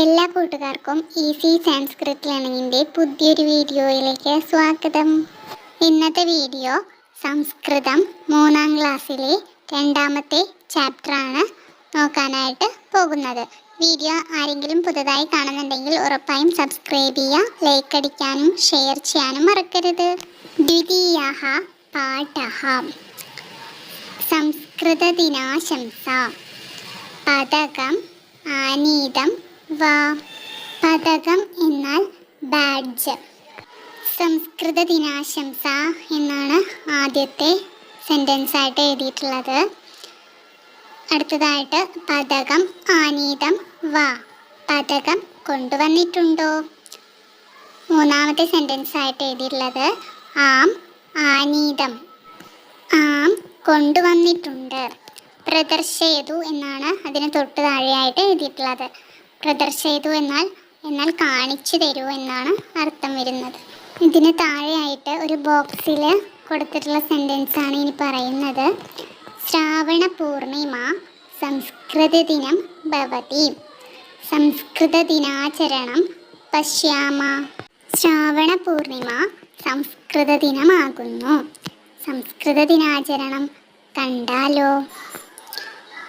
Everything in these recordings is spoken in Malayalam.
എല്ലാ കൂട്ടുകാർക്കും ഈസി സാൻസ്ക്രിറ്റ് ലേണിങ്ങിന്റെ പുതിയൊരു വീഡിയോയിലേക്ക് സ്വാഗതം. ഇന്നത്തെ വീഡിയോ സംസ്കൃതം മൂന്നാം ക്ലാസ്സിലെ രണ്ടാമത്തെ ചാപ്റ്ററാണ് നോക്കാനായിട്ട് പോകുന്നത്. വീഡിയോ ആരെങ്കിലും പുതുതായി കാണുന്നുണ്ടെങ്കിൽ ഉറപ്പായും സബ്സ്ക്രൈബ് ചെയ്യുക ലൈക്ക് അടിക്കാനും ഷെയർ ചെയ്യാനും മറക്കരുത്. ദ്വിതീയ പാഠ. സംസ്കൃതദിനാശംസ പതകം ആനീതം വാ. പതകം എന്നാൽ ബാഡ്ജ്. സംസ്കൃത ദിനാശംസ എന്നാണ് ആദ്യത്തെ സെന്റൻസ് ആയിട്ട് എഴുതിയിട്ടുള്ളത്. അടുത്തതായിട്ട് പതകം ആനീതം വാ. പതകം കൊണ്ടുവന്നിട്ടുണ്ടോ? മൂന്നാമത്തെ സെന്റൻസ് ആയിട്ട് എഴുതിയിട്ടുള്ളത് ആം ആനീതം. ആം കൊണ്ടുവന്നിട്ടുണ്ട്. പ്രദർശയതു എന്നാണ് അതിന് തൊട്ട് താഴെയായിട്ട് എഴുതിയിട്ടുള്ളത്. പ്രദർശയതു എന്നാൽ എന്നാൽ കാണിച്ചു തരൂ എന്നാണ് അർത്ഥം വരുന്നത്. ഇതിന് താഴെയായിട്ട് ഒരു ബോക്സിൽ കൊടുത്തിട്ടുള്ള സെന്റൻസ് ആണ് ഇനി പറയുന്നത്. ശ്രാവണ പൂർണിമ സംസ്കൃത ദിനം ഭവതി. സംസ്കൃത ദിനാചരണം പശ്യാമ. ശ്രാവണ പൂർണിമ സംസ്കൃത ദിനമാകുന്നു. സംസ്കൃത ദിനാചരണം കണ്ടാലോ?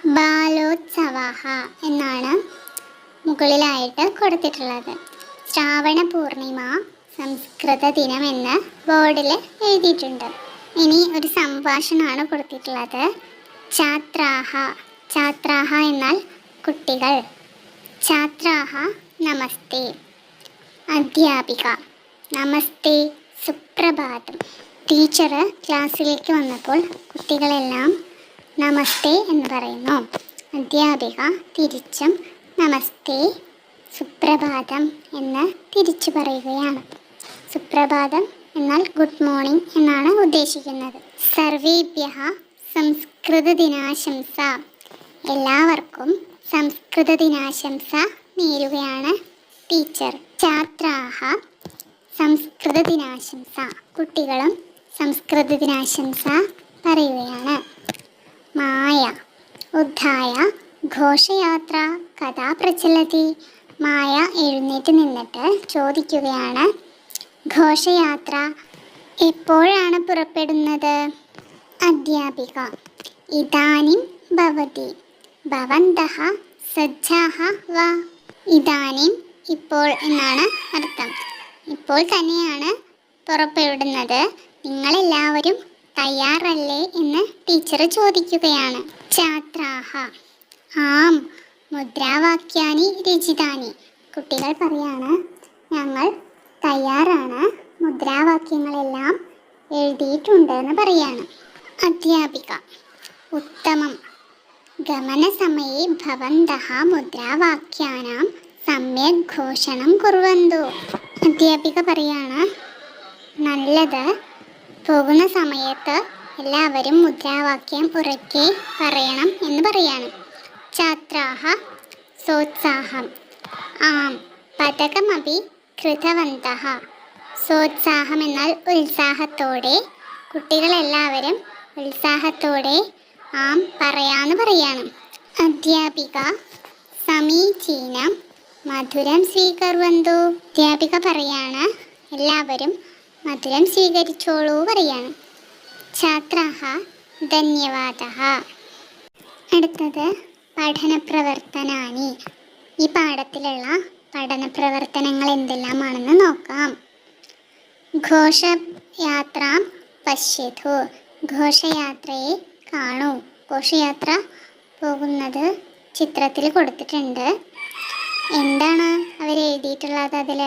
ബാലോത്സവ എന്നാണ് മുകളിലായിട്ട് കൊടുത്തിട്ടുള്ളത്. ശ്രാവണ പൂർണിമ സംസ്കൃത ദിനം എന്ന് ബോർഡിൽ എഴുതിയിട്ടുണ്ട്. ഇനി ഒരു സംഭാഷണമാണ് കൊടുത്തിട്ടുള്ളത്. ഛാത്രാഹ ഛാത്രാഹ എന്നാൽ കുട്ടികൾ. ഛാത്രാഹ നമസ്തേ. അധ്യാപിക നമസ്തേ സുപ്രഭാതം. ടീച്ചർ ക്ലാസ്സിലേക്ക് വന്നപ്പോൾ കുട്ടികളെല്ലാം നമസ്തേ എന്ന് പറയുന്നു. അധ്യാപിക തിരിച്ചും നമസ്തേ. സുപ്രഭാതം എന്ന് തിരിച്ചു പറയുകയാണ്. സുപ്രഭാതം എന്നാൽ ഗുഡ് മോർണിംഗ് എന്നാണ് ഉദ്ദേശിക്കുന്നത്. സർവേഭ്യ സംസ്കൃത ദിനാശംസ എല്ലാവർക്കും സംസ്കൃത ദിനാശംസ നേരുകയാണ് ടീച്ചർ. ഛാത്രാഹ സംസ്കൃത ദിനാശംസ കുട്ടികളും സംസ്കൃത ദിനാശംസ പറയുകയാണ്. മായ ഉദ്ധായ ഘോഷയാത്ര കഥാ പ്രചലതി മായ എഴുന്നേറ്റ് നിന്നിട്ട് ചോദിക്കുകയാണ്. ഘോഷയാത്ര എപ്പോഴാണ് പുറപ്പെടുന്നത്? അധ്യാപിക ഇതാനിം ഭവതി ഭവന്തഹ സജ്ജാഹ വ. ഇതാനിം ഇപ്പോൾ എന്നാണ് അർത്ഥം. ഇപ്പോൾ തന്നെയാണ് പുറപ്പെടുന്നത്. നിങ്ങളെല്ലാവരും തയ്യാറല്ലേ എന്ന് ടീച്ചർ ചോദിക്കുകയാണ്. ഛാത്രാഹ ആം മുദ്രാവാക്യാനി രചിതാനി. കുട്ടികൾ പറയാണ് ഞങ്ങൾ തയ്യാറാണ്. മുദ്രാവാക്യങ്ങളെല്ലാം എഴുതിയിട്ടുണ്ട് എന്ന് പറയാണ്. അധ്യാപിക ഉത്തമം. ഗമനസമയെ ഭവന്തः മുദ്രാവാക്യാനാം സമ്യക് ഘോഷണം കുറുവന്തു. അധ്യാപിക പറയാണ് നല്ലത്. പോകുന്ന സമയത്ത് എല്ലാവരും മുദ്രാവാക്യം ഉറക്കെ പറയണം എന്ന് പറയാണ്. ഛാത്രാഹ സോത്സാഹം. ആം പതകമപി കൃതവന്ത സോത്സാഹം എന്നാൽ ഉത്സാഹത്തോടെ കുട്ടികളെല്ലാവരും ഉത്സാഹത്തോടെ ആം പറയാന്ന് പറയാണ്. അധ്യാപിക സമീചീനം മധുരം സ്വീകർവന്തു. അധ്യാപിക പറയാണ് എല്ലാവരും മധുരം സ്വീകരിച്ചോളൂ പറയാണ്. ഛാത്രാ ധന്യവാദ അടുത്തത് പഠന പ്രവർത്തനാനി ഈ പാഠത്തിലുള്ള പഠന പ്രവർത്തനങ്ങൾ എന്തെല്ലാമാണെന്ന് നോക്കാം. ഘോഷയാത്ര പശ്യതു. ഘോഷയാത്രയെ കാണൂ. ഘോഷയാത്ര പോകുന്നത് ചിത്രത്തിൽ കൊടുത്തിട്ടുണ്ട്. എന്താണ് അവർ എഴുതിയിട്ടുള്ളത് അതിൽ?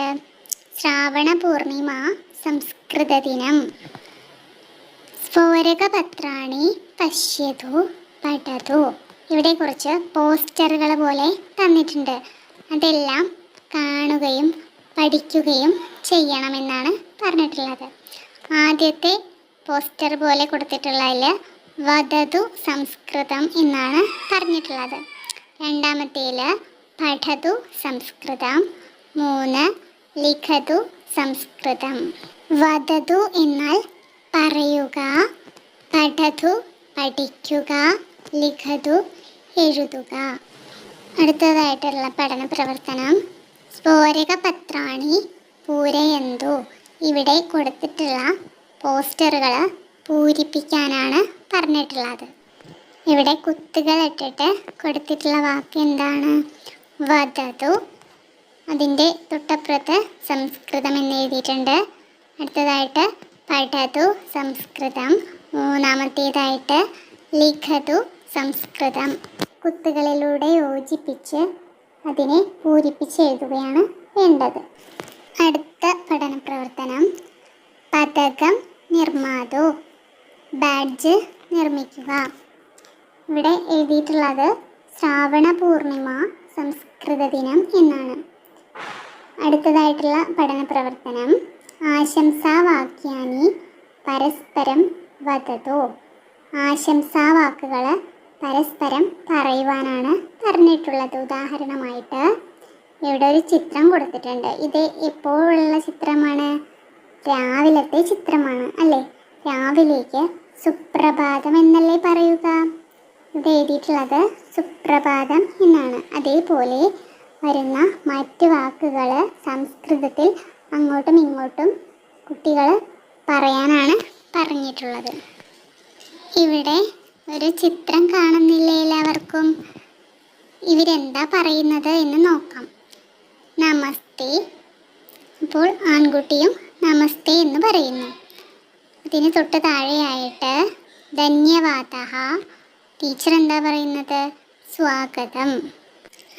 ശ്രാവണ പൂർണിമ സംസ്കൃത ദിനം സ്ഫോരകപത്രാണി പശ്യതു പഠതു. ഇവിടെ കുറച്ച് പോസ്റ്ററുകൾ പോലെ തന്നിട്ടുണ്ട്. അതെല്ലാം കാണുകയും പഠിക്കുകയും ചെയ്യണമെന്നാണ് പറഞ്ഞിട്ടുള്ളത്. ആദ്യത്തെ പോസ്റ്റർ പോലെ കൊടുത്തിട്ടുള്ളതിൽ വധതു സംസ്കൃതം എന്നാണ് പറഞ്ഞിട്ടുള്ളത്. രണ്ടാമത്തേൽ പഠതു സംസ്കൃതം. മൂന്ന് ലിഖതു സംസ്കൃതം. വധതു എന്നാൽ പറയുക പഠതു പഠിക്കുക ലിഖതു എഴുതുക. അടുത്തതായിട്ടുള്ള പഠന പ്രവർത്തനം. സ്ഫോരക പത്രാണി പൂരയന്തു. ഇവിടെ കൊടുത്തിട്ടുള്ള പോസ്റ്ററുകൾ പൂരിപ്പിക്കാനാണ് പറഞ്ഞിട്ടുള്ളത്. ഇവിടെ കുത്തുകൾ ഇട്ടിട്ട് കൊടുത്തിട്ടുള്ള വാക്ക് എന്താണ്? വധതു. അതിന്റെ തൊട്ടപ്പുറത്ത് സംസ്കൃതം എന്ന് എഴുതിയിട്ടുണ്ട്. അടുത്തതായിട്ട് പഠതു സംസ്കൃതം. മൂന്നാമത്തേതായിട്ട് ലിഖതു സംസ്കൃതം. കുത്തുകളിലൂടെ യോജിപ്പിച്ച് അതിനെ പൂരിപ്പിച്ച് എഴുതുകയാണ് വേണ്ടത്. അടുത്ത പഠന പ്രവർത്തനം പതകം നിർമ്മാതു? ബാഡ്ജ് നിർമ്മിക്കുക. ഇവിടെ എഴുതിയിട്ടുള്ളത് ശ്രാവണ പൂർണിമ സംസ്കൃത ദിനം എന്നാണ്. അടുത്തതായിട്ടുള്ള പഠന പ്രവർത്തനം ആശംസാവാക്യാനി പരസ്പരം വദതോ ആശംസാവാക്കുകൾ പരസ്പരം പറയുവാനാണ് പറഞ്ഞിട്ടുള്ളത്. ഉദാഹരണമായിട്ട് ഇവിടെ ഒരു ചിത്രം കൊടുത്തിട്ടുണ്ട്. ഇത് എപ്പോഴുള്ള ചിത്രമാണ്? രാവിലത്തെ ചിത്രമാണ് അല്ലേ? രാവിലേക്ക് സുപ്രഭാതം എന്നല്ലേ പറയുക? ഇവിടെ എഴുതിയിട്ടുള്ളത് സുപ്രഭാതം എന്നാണ്. അതേപോലെ വരുന്ന മറ്റ് വാക്കുകൾ സംസ്കൃതത്തിൽ അങ്ങോട്ടും ഇങ്ങോട്ടും കുട്ടികൾ പറയാനാണ് പറഞ്ഞിട്ടുള്ളത്. ഇവിടെ ഒരു ചിത്രം കാണുന്നില്ലേ എല്ലാവർക്കും? ഇവരെന്താ പറയുന്നത് എന്ന് നോക്കാം. നമസ്തേ. അപ്പോൾ ആൺകുട്ടിയും നമസ്തേ എന്ന് പറയുന്നു. അതിന് തൊട്ട് താഴെയായിട്ട് ധന്യവാദ ടീച്ചർ എന്താ പറയുന്നത്? സ്വാഗതം.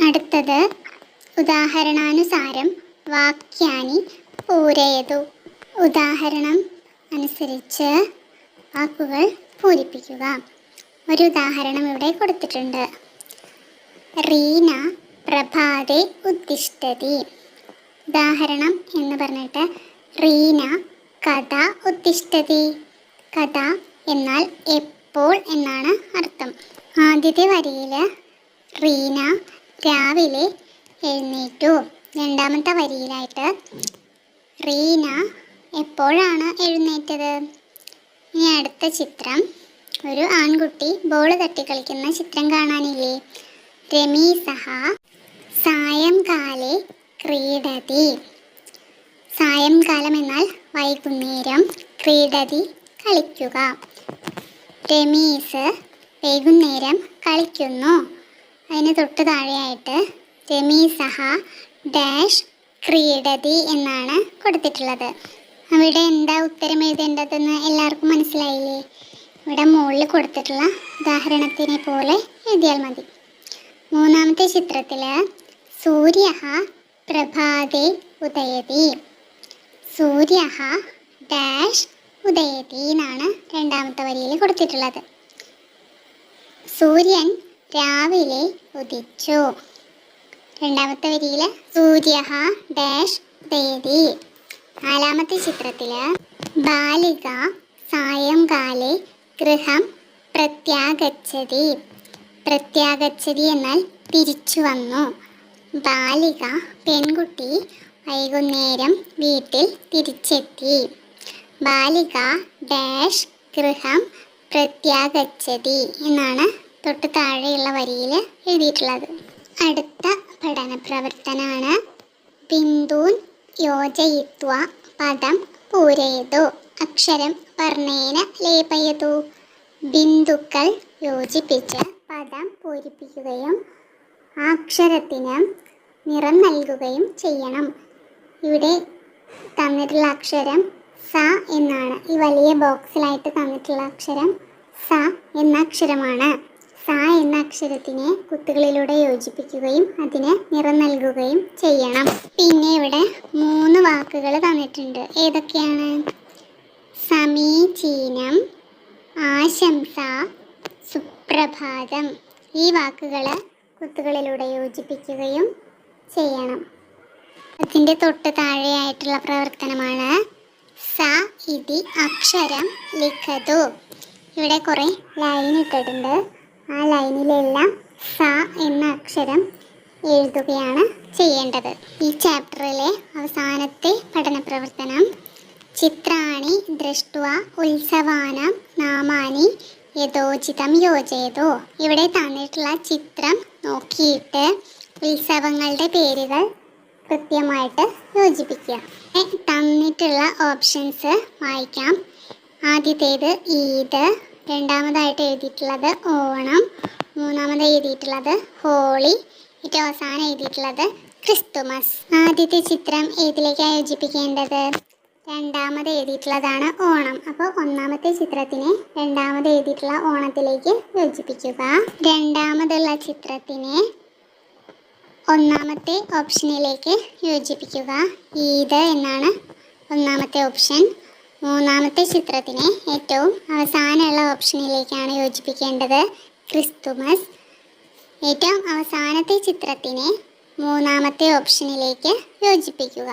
അടുത്തത് ഉദാഹരണാനുസാരം വാക്യാനി പൂരയതു. ഉദാഹരണം അനുസരിച്ച് വാക്കുകൾ പൂരിപ്പിക്കുക. ഒരു ഉദാഹരണം ഇവിടെ കൊടുത്തിട്ടുണ്ട്. റീന പ്രഭാതെ ഉദ്ദിഷ്ടതി. ഉദാഹരണം എന്ന് പറഞ്ഞിട്ട് റീന കഥ ഉദ്ദിഷ്ടതി. കഥ എന്നാൽ എപ്പോൾ എന്നാണ് അർത്ഥം. ആദ്യത്തെ വരിയിൽ റീന രാവിലെ എഴുന്നേറ്റു. രണ്ടാമത്തെ വരിയിലായിട്ട് റീന എപ്പോഴാണ് എഴുന്നേറ്റത്? ഇനി അടുത്ത ചിത്രം. ഒരു ആൺകുട്ടി ബോൾ തട്ടി കളിക്കുന്ന ചിത്രം കാണാനില്ലേ? രമീസഹ സായംകാലെ ക്രീഡതി. സായംകാലം എന്നാൽ വൈകുന്നേരം ക്രീഡതി കളിക്കുക. രമീസ് വൈകുന്നേരം കളിക്കുന്നു. അതിന് തൊട്ട് താഴെയായിട്ട് രമീസഹ ഡാഷ് ക്രീഡതി എന്നാണ് കൊടുത്തിട്ടുള്ളത്. അവിടെ എന്താ ഉത്തരം എഴുതേണ്ടതെന്ന് എല്ലാവർക്കും മനസ്സിലായില്ലേ? ഇവിടെ മുകളിൽ കൊടുത്തിട്ടുള്ള ഉദാഹരണത്തിനെ പോലെ എഴുതിയാൽ മതി. മൂന്നാമത്തെ ചിത്രത്തിൽ സൂര്യ പ്രഭാതേ ഉദയതി. സൂര്യ ഡാഷ് ഉദയതി എന്നാണ് രണ്ടാമത്തെ വരിയിൽ കൊടുത്തിട്ടുള്ളത്. സൂര്യൻ രാവിലെ ഉദിച്ചു. രണ്ടാമത്തെ വരിയിൽ സൂര്യ ഡാഷ് ഉദയതി. നാലാമത്തെ ചിത്രത്തിൽ ബാലിക സായംകാലെ ഗൃഹം പ്രത്യാഗച്ഛതി പ്രത്യാഗച്ഛതി എന്നാൽ തിരിച്ചു വന്നു. ബാലിക പെൺകുട്ടി വൈകുന്നേരം വീട്ടിൽ തിരിച്ചെത്തി. ബാലിക ഡാഷ് ഗൃഹം പ്രത്യാഗച്ഛതി എന്നാണ് തൊട്ട് താഴെയുള്ള വരിയിൽ എഴുതിയിട്ടുള്ളത്. അടുത്ത പഠന പ്രവർത്തനമാണ് ബിന്ദൂൻ യോജയിത്വ പദം പൂരയതു. അക്ഷരം വർണേന ലേപയതു. ബിന്ദുക്കൾ യോജിപ്പിച്ച് പദം പൂരിപ്പിക്കുകയും അക്ഷരത്തിന് നിറം നൽകുകയും ചെയ്യണം. ഇവിടെ തന്നിട്ടുള്ള അക്ഷരം സ എന്നാണ്. ഈ വലിയ ബോക്സിലായിട്ട് തന്നിട്ടുള്ള അക്ഷരം സ എന്ന അക്ഷരമാണ്. സ എന്ന അക്ഷരത്തിനെ കുത്തുകളിലൂടെ യോജിപ്പിക്കുകയും അതിന് നിറം നൽകുകയും ചെയ്യണം. പിന്നെ ഇവിടെ മൂന്ന് വാക്കുകൾ തന്നിട്ടുണ്ട്. ഏതൊക്കെയാണ്? സമീചീനം ആശംസ സുപ്രഭാതം. ഈ വാക്കുകൾ കുത്തുകളിലൂടെ യോജിപ്പിക്കുകയും ചെയ്യണം. അതിന്റെ തൊട്ട് താഴെയായിട്ടുള്ള പ്രവർത്തനമാണ് സ ഇതി അക്ഷരം ലിഖതു. ഇവിടെ കുറേ ലൈൻ ഇട്ടിട്ടുണ്ട്. ആ ലൈനിലെല്ലാം സ എന്ന അക്ഷരം എഴുതുകയാണ് ചെയ്യേണ്ടത്. ഈ ചാപ്റ്ററിലെ അവസാനത്തെ പഠന പ്രവർത്തനം ചിത്രാണി ദൃഷ്ട്വ ഉത്സവാനം നാമാനി യഥോചിതം യോജയതോ. ഇവിടെ തന്നിട്ടുള്ള ചിത്രം നോക്കിയിട്ട് ഉത്സവങ്ങളുടെ പേരുകൾ കൃത്യമായിട്ട് യോജിപ്പിക്കുക. തന്നിട്ടുള്ള ഓപ്ഷൻസ് വായിക്കാം. ആദ്യത്തേത് ഈദ് രണ്ടാമതായിട്ട് എഴുതിയിട്ടുള്ളത് ഓണം മൂന്നാമത് എഴുതിയിട്ടുള്ളത് ഹോളി ഏറ്റവും അവസാനം എഴുതിയിട്ടുള്ളത് ക്രിസ്തുമസ്. ആദ്യത്തെ ചിത്രം ഏതിലേക്കാണ് യോജിപ്പിക്കേണ്ടത്? രണ്ടാമത് എഴുതിയിട്ടുള്ളതാണ് ഓണം. അപ്പോൾ ഒന്നാമത്തെ ചിത്രത്തിനെ രണ്ടാമത് എഴുതിയിട്ടുള്ള ഓണത്തിലേക്ക് യോജിപ്പിക്കുക. രണ്ടാമതുള്ള ചിത്രത്തിനെ ഒന്നാമത്തെ ഓപ്ഷനിലേക്ക് യോജിപ്പിക്കുക. ഈദ് എന്നാണ് ഒന്നാമത്തെ ഓപ്ഷൻ. മൂന്നാമത്തെ ചിത്രത്തിനെ ഏറ്റവും അവസാനമുള്ള ഓപ്ഷനിലേക്കാണ് യോജിപ്പിക്കേണ്ടത് ക്രിസ്തുമസ്. ഏറ്റവും അവസാനത്തെ ചിത്രത്തിനെ മൂന്നാമത്തെ ഓപ്ഷനിലേക്ക് യോജിപ്പിക്കുക.